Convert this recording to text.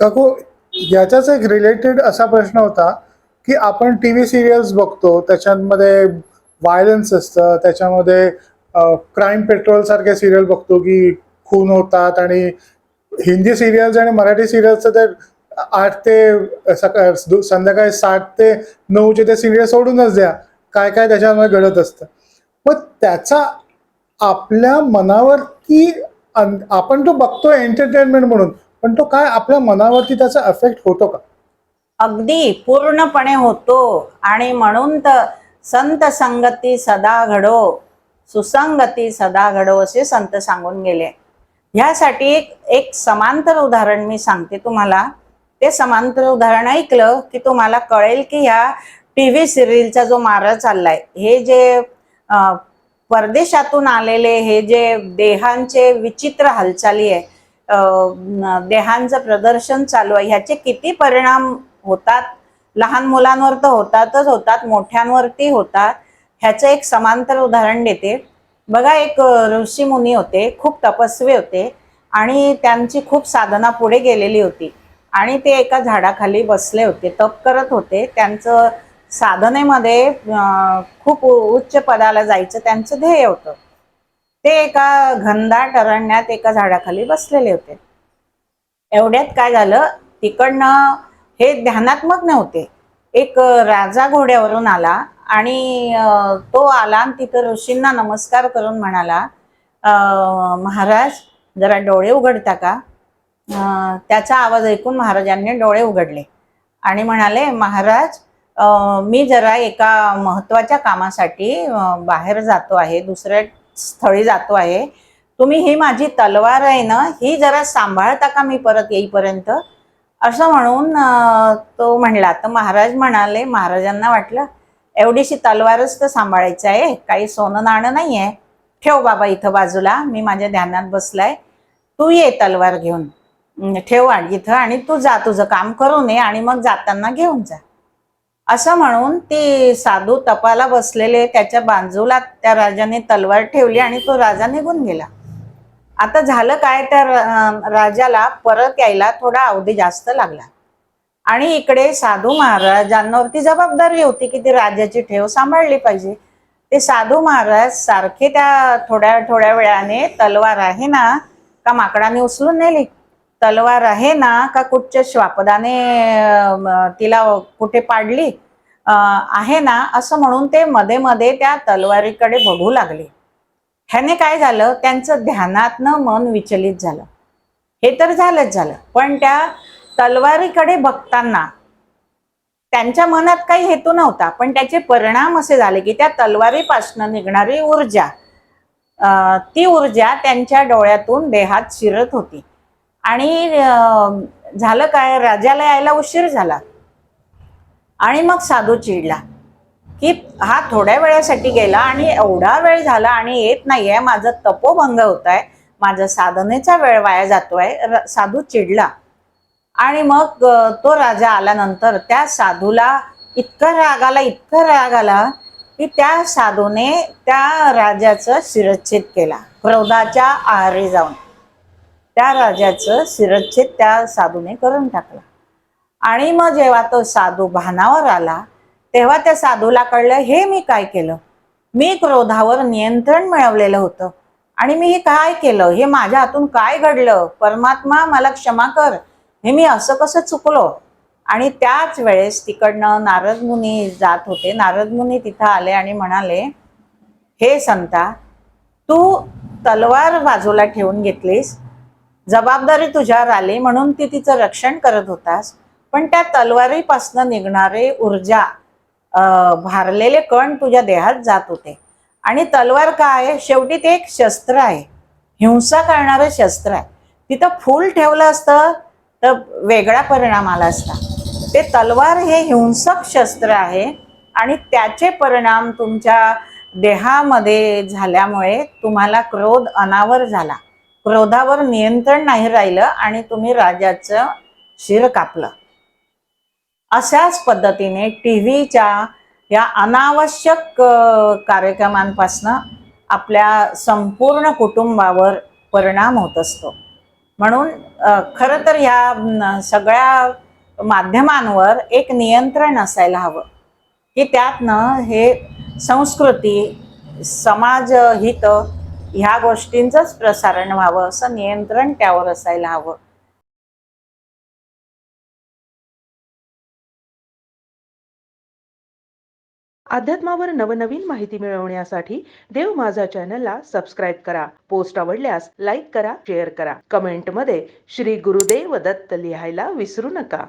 काकू याच्याच एक रिलेटेड असा प्रश्न होता की आपण टी व्ही सिरियल्स बघतो त्याच्यामध्ये व्हायलन्स असतं त्याच्यामध्ये क्राईम पेट्रोल सारखे सिरियल बघतो की खून होतात आणि हिंदी सिरियल्स आणि मराठी सिरियल्सचं ते आठ ते सकाळ संध्याकाळी सात ते नऊचे ते सिरियल सोडूनच द्या. काय काय त्याच्यामध्ये घडत असतं. मग त्याचा आपल्या मनावरती आपण तो बघतो एंटरटेनमेंट म्हणून पण तो काय आपल्या मनावरती त्याचा अफेक्ट होतो का? अगदी पूर्णपणे होतो. आणि म्हणून तर संत संगती सदा घडो सुसंगती सदा घडो असे संत सांगून गेले. ह्यासाठी एक एक समांतर उदाहरण मी सांगते तुम्हाला. ते समांतर उदाहरण ऐकलं की तुम्हाला कळेल की ह्या टी व्ही सिरियलचा जो मारा चाललाय हे जे परदेशातून आलेले हे जे देहांचे विचित्र हालचाली आहे देहांचं प्रदर्शन चालू आहे ह्याचे किती परिणाम होतात? लहान मुलांवर तर होतातच होतात मोठ्यांवरती होतात. ह्याचं एक समांतर उदाहरण देते. बघा एक ऋषी मुनी होते खूप तपस्वी होते आणि त्यांची खूप साधना पुढे गेलेली होती आणि ते एका झाडाखाली बसले होते तप करत होते. त्यांचं साधनेमध्ये खूप उच्च पदाला जायचं त्यांचं ध्येय होतं. ते एका घनदाट अरण्यात एका झाडाखाली बसलेले होते. एवढ्यात काय झालं तिकडनं हे ध्यानात्मक नव्हते. एक राजा घोड्यावरून आला आणि तो आला आणि तिथं ऋषींना नमस्कार करून म्हणाला महाराज जरा डोळे उघडता का? त्याचा आवाज ऐकून महाराजांनी डोळे उघडले आणि म्हणाले महाराज मी जरा एका महत्त्वाच्या कामासाठी बाहेर जातो आहे दुसऱ्या स्थळी जातो आहे. तुम्ही ही माझी तलवार आहे ना ही जरा सांभाळता का मी परत येईपर्यंत? असं म्हणून तो म्हणला. तर महाराज म्हणाले महाराजांना वाटलं एवढीशी तलवारच तर सांभाळायचं आहे. काही सोनं नाणं नाही आहे ठेव बाबा इथं बाजूला. मी माझ्या ध्यानात बसलाय. तू ये तलवार घेऊन. ठेव इथं आणि तू जा. तुझं काम करून ये आणि मग जाताना घेऊन जा. असं म्हणून ती साधू तपाला बसलेले त्याच्या बाजूला त्या राजाने तलवार ठेवली आणि तो राजा निघून गेला. आता झालं काय? त्या राजाला परत यायला थोडा अवधी जास्त लागला. आणि इकडे साधू महाराजांवरती जबाबदारी होती की ती राजाची ठेव सांभाळली पाहिजे. ते साधू महाराज सारखे त्या थोड्या थोड्या वेळाने तलवार आहे ना का माकडाने उचलून नेली तलवार आहे ना का कुठच्या श्वापदाने तिला कुठे पाडली आहे ना असं म्हणून ते मध्ये मध्ये त्या तलवारीकडे बघू लागले. ह्याने काय झालं त्यांचं ध्यानातनं मन विचलित झालं. हे तर झालंच झालं पण त्या तलवारीकडे बघताना त्यांच्या मनात काही हेतू नव्हता पण त्याचे परिणाम असे झाले की त्या तलवारीपासनं निघणारी ऊर्जा ती ऊर्जा त्यांच्या डोळ्यातून देहात शिरत होती. आणि झालं काय? राजाला यायला उशीर झाला. आणि मग साधू चिडला की हा थोड्या वेळासाठी गेला आणि एवढा वेळ झाला आणि येत नाहीये. माझं तपोभंग होत आहे माझा साधनेचा वेळ वाया जातोय. र- साधू चिडला. आणि मग तो राजा आल्यानंतर त्या साधूला इतका राग आला इतका राग आला की त्या साधूने त्या राजाचं शिरच्छेद केला. क्रोधाच्या आहारी जाऊन. त्या राजाचं शिरच्छेद त्या साधूने करून टाकला. आणि मग जेव्हा तो साधू भानावर आला तेव्हा त्या साधूला कळलं हे मी काय केलं? मी क्रोधावर नियंत्रण मिळवलेलं होतं. आणि मी हे काय केलं? हे माझ्या हातून काय घडलं? परमात्मा मला क्षमा कर. हे मी असं कसं चुकलो? आणि त्याच वेळेस तिकडनं नारद मुनी जात होते. नारद मुनी तिथं आले आणि म्हणाले हे संता तू तलवार बाजूला ठेवून घेतलीस? जबाबदारी तुझ्यावर आली म्हणून ती तिचं रक्षण करत होतास. पण त्या तलवारीपासनं निघणारे ऊर्जा भारलेले कण तुझ्या देहात जात होते. आणि तलवार काय आहे? शेवटी ते एक शस्त्र आहे. हिंसा करणारं शस्त्र आहे. तिथं फूल ठेवलं असतं तर वेगळा परिणाम आला असता. ते तलवार हे हिंसक शस्त्र आहे आणि त्याचे परिणाम तुमच्या देहामध्ये झाल्यामुळे तुम्हाला क्रोध अनावर झाला. क्रोधावर नियंत्रण नाही राहिलं आणि तुम्ही राजाचं शिर कापलं. अशाच पद्धतीने टी व्हीच्या या अनावश्यक कार्यक्रमांपासनं आपल्या संपूर्ण कुटुंबावर परिणाम होत असतो. म्हणून खरं तर ह्या सगळ्या माध्यमांवर एक नियंत्रण असायला हवं की त्यातनं हे संस्कृती समाजहित ह्या गोष्टींचंच प्रसारण व्हावं असं नियंत्रण त्यावर असायला हवं. अध्यात्मावर नवनवीन माहिती मिळवण्यासाठी देव माझा चॅनलला सबस्क्राईब करा. पोस्ट आवडल्यास लाईक करा शेअर करा. कमेंटमध्ये श्री गुरुदेव दत्त लिहायला विसरू नका.